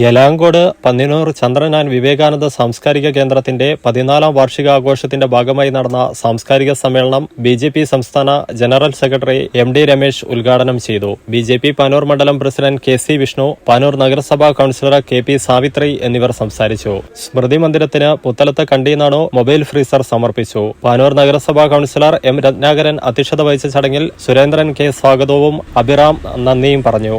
യലാങ്കോട് പന്നിനൂർ ചന്ദ്രനാൻ വിവേകാനന്ദ സാംസ്കാരിക കേന്ദ്രത്തിന്റെ പതിനാലാം വാർഷികാഘോഷത്തിന്റെ ഭാഗമായി നടന്ന സാംസ്കാരിക സമ്മേളനം ബി ജെ പി സംസ്ഥാന general secretary M D Ramesh ഉദ്ഘാടനം ചെയ്തു. ബി ജെ പി പാനൂർ മണ്ഡലം president K C Vishnu Panoor നഗരസഭാ കൌൺസിലർ കെ പി സാവിത്രി എന്നിവർ സംസാരിച്ചു. സ്മൃതി മന്ദിരത്തിന് പുത്തലത്ത് കണ്ടീനാണോ മൊബൈൽ ഫ്രീസർ സമർപ്പിച്ചു. പാനൂർ നഗരസഭാ കൌൺസിലർ എം രത്നാകരൻ അധ്യക്ഷത വഹിച്ച ചടങ്ങിൽ സുരേന്ദ്രൻ കെ സ്വാഗതവും അഭിറാം നന്ദിയും പറഞ്ഞു.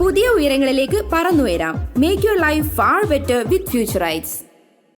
പുതിയ ഉയരങ്ങളിലേക്ക് പറന്നുയരാം. Make your life far better with Futurise